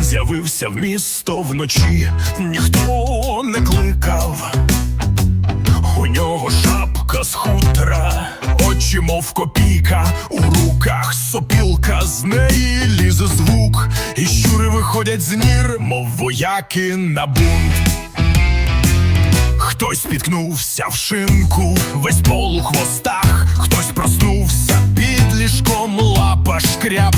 з'явився в місто вночі, ніхто не кликав. У нього шапка з хутра, очі, мов копійка, у руках сопілка, з неї лізе звук, і щури виходять з нір, мов вояки на бунт. Хтось спіткнувся в шинку, весь пол у хвостах, хтось проснувся під ліжком, лапа шкряб,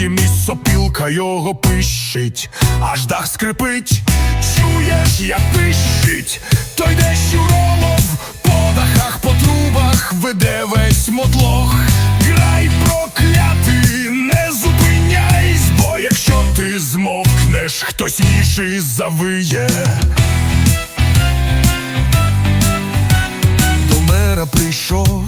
і сопілка його пищить, аж дах скрипить, чуєш, як пищить, то йде щуролов, по дахах, по трубах веде весь мотлох. Грай проклятий, не зупиняйсь, бо якщо ти змовкнеш, хтось інший завиє. До мера прийшов,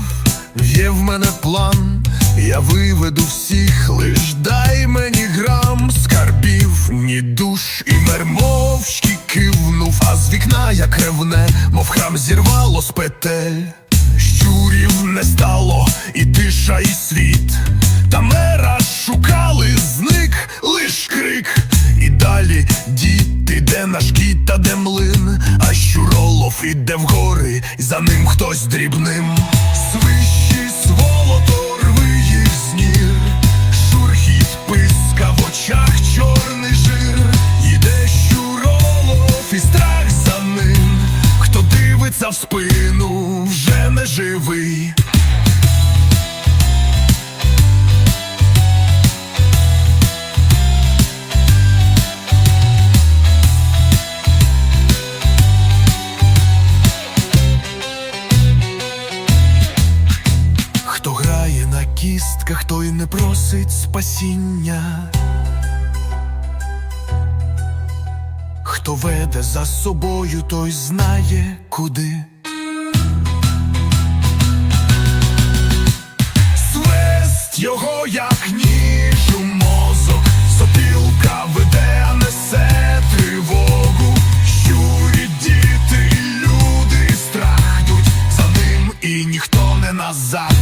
є в мене план, я виведу всіх, лиш дай мені грам скарбів, ні душ і мер мовчки кивнув, а з вікна як ревне, мов храм зірвало з петель. Щурів не стало, і тиша, і світ. Та мера шукали, зник лиш крик. І далі дід іде наш кіт та де млин, а щуролов іде вгори, і за ним хтось дрібним. Свищі в спину, вже не живий. Хто грає на кістках, той не просить спасіння. Хто веде за собою, той знає куди. Свист його, як ніж мозок, сопілка веде, а несе тривогу, Щурі діти, люди страждуть за ним, і ніхто не назад.